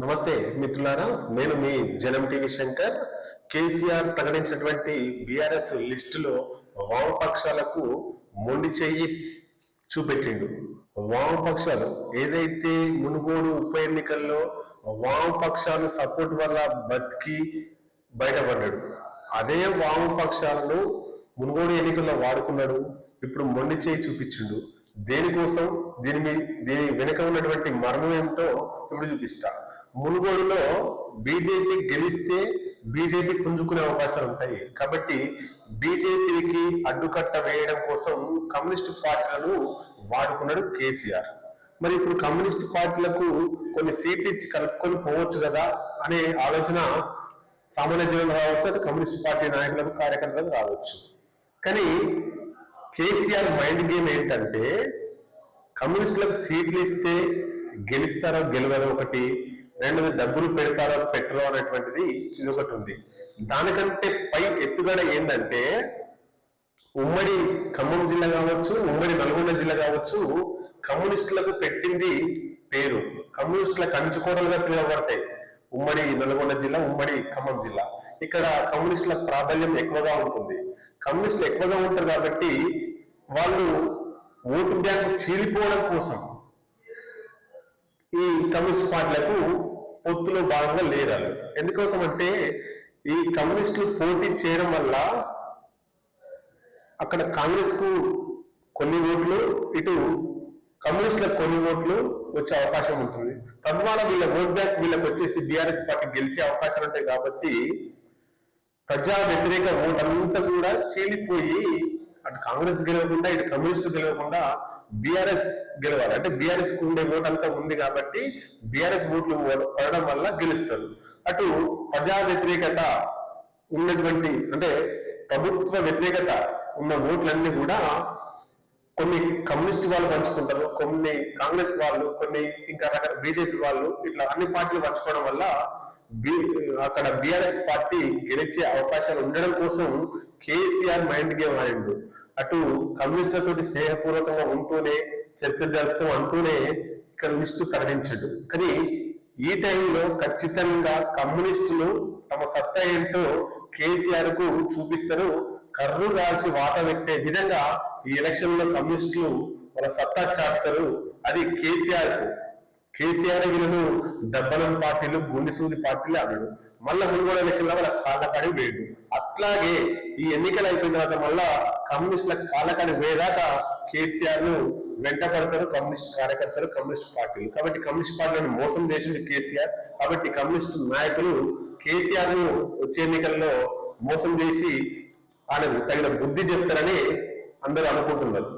నమస్తే మిత్రులారా నేను మీ జనం టీవీ శంకర్. కేసీఆర్ ప్రకటించినటువంటి బీఆర్ఎస్ లిస్టులో వామపక్షాలకు మొండి చెయ్యి చూపెట్టిండు. వామపక్షాలు ఏదైతే మునుగోడు ఉప ఎన్నికల్లో వామపక్షాలు సపోర్ట్ వల్ల బతికి బయటపడ్డాడు అదే వామపక్షాలను మునుగోడు ఎన్నికల్లో వాడుకున్నాడు ఇప్పుడు మొండి చేయి చూపించిండు. దేనికోసం? దీని మీ దీని వెనుక ఉన్నటువంటి మర్మం ఏమిటో ఇప్పుడు చూపిస్తా. మునుగోడులో బీజేపీ గెలిస్తే బీజేపీ పుంజుకునే అవకాశాలు ఉంటాయి. కాబట్టి బీజేపీకి అడ్డుకట్ట వేయడం కోసం కమ్యూనిస్ట్ పార్టీలను వాడుకున్నాడు కేసీఆర్. మరి ఇప్పుడు కమ్యూనిస్ట్ పార్టీలకు కొన్ని సీట్లు ఇచ్చి కలుపుకొని పోవచ్చు కదా అనే ఆలోచన సామాన్య జనం రావచ్చు అది కమ్యూనిస్ట్ పార్టీ నాయకులకు కార్యకర్తలకు రావచ్చు. కానీ కేసీఆర్ మైండ్ గేమ్ ఏంటంటే కమ్యూనిస్టులకు సీట్లు ఇస్తే గెలుస్తారో గెలవరో ఒకటి రెండోది డబ్బులు పెడతారో పెట్టరో అనేటువంటిది ఇది ఒకటి ఉంది. దానికంటే పై ఎత్తుగడ ఏంటంటే ఉమ్మడి ఖమ్మం జిల్లా కావచ్చు ఉమ్మడి నల్గొండ జిల్లా కావచ్చు కమ్యూనిస్టులకు పెట్టింది పేరు. కమ్యూనిస్టుల కంచుకోటలుగా పిలువబడతాయి. ఉమ్మడి నల్గొండ జిల్లా ఉమ్మడి ఖమ్మం జిల్లా. ఇక్కడ కమ్యూనిస్టుల ప్రాబల్యం ఎక్కువగా ఉంటుంది. కమ్యూనిస్టులు ఎక్కువగా ఉంటారు కాబట్టి వాళ్ళు ఓటు బ్యాంకు చీలిపోవడం కోసం ఈ కమ్యూనిస్ట్ పార్టీలకు పొత్తులో భాగంగా లేరాలి. ఎందుకోసం అంటే ఈ కమ్యూనిస్టులు పోటీ చేయడం వల్ల అక్కడ కాంగ్రెస్కు కొన్ని ఓట్లు ఇటు కమ్యూనిస్టులకు కొన్ని ఓట్లు వచ్చే అవకాశం ఉంటుంది. తద్వారా వీళ్ళ ఓట్ బ్యాంక్ వీళ్ళకి వచ్చేసి బీఆర్ఎస్ పార్టీ గెలిచే అవకాశాలు ఉంటాయి కాబట్టి ప్రజా వ్యతిరేక ఓట్ అంతా కూడా చీలిపోయి అటు కాంగ్రెస్ గెలవకుండా ఇటు కమ్యూనిస్టు గెలవకుండా బీఆర్ఎస్ గెలవాలి. అంటే బీఆర్ఎస్కు ఉండే ఓటు అంతా ఉంది కాబట్టి బీఆర్ఎస్ ఓట్లు పడడం వల్ల గెలుస్తారు. అటు ప్రజా వ్యతిరేకత ఉన్నటువంటి అంటే ప్రభుత్వ వ్యతిరేకత ఉన్న ఓట్లన్నీ కూడా కొన్ని కమ్యూనిస్ట్ వాళ్ళు పంచుకుంటారు కొన్ని కాంగ్రెస్ వాళ్ళు కొన్ని ఇంకా రకాల బీజేపీ వాళ్ళు ఇట్లా అన్ని పార్టీలు పంచుకోవడం వల్ల అక్కడ బిఆర్ఎస్ పార్టీ గెలిచే అవకాశాలు ఉండడం కోసం కేసీఆర్ మైండ్ గేమ్ ఆడిండు. అటు కమ్యూనిస్టులతోటి స్నేహపూర్వకంగా ఉంటూనే చర్చలు జరుపుతూ అంటూనే ఇక్కడ లిస్టు ప్రకటించాడు. కానీ ఈ టైంలో ఖచ్చితంగా కమ్యూనిస్టులు తమ సత్తా ఏంటో కేసీఆర్కు చూపిస్తారు. కర్రు దాల్చి వాత పెట్టే విధంగా ఈ ఎలక్షన్లో కమ్యూనిస్టులు వాళ్ళ సత్తా చాటుతారు. అది కేసీఆర్కు కేసీఆర్ వీళ్ళను దబ్బలం పార్టీలు గుండె సూది పార్టీలు అన్నాడు మళ్ళా మునుగోడు ఎలక్షన్లో వాళ్ళ కాళ్ళకాడి వేడు అట్లాగే ఈ ఎన్నికలు అయిపోయిన తర్వాత మళ్ళా కమ్యూనిస్టుల కాళ్ళకాడి వేదాక కేసీఆర్ను వెంట పడతారు కమ్యూనిస్ట్ కార్యకర్తలు కమ్యూనిస్ట్ పార్టీలు. కాబట్టి కమ్యూనిస్ట్ పార్టీలను మోసం చేసింది కేసీఆర్. కాబట్టి కమ్యూనిస్ట్ నాయకులు కేసీఆర్ను వచ్చే ఎన్నికల్లో మోసం చేసి వాళ్ళకు తగిన బుద్ధి చెప్తారని అందరూ అనుకుంటున్నారు.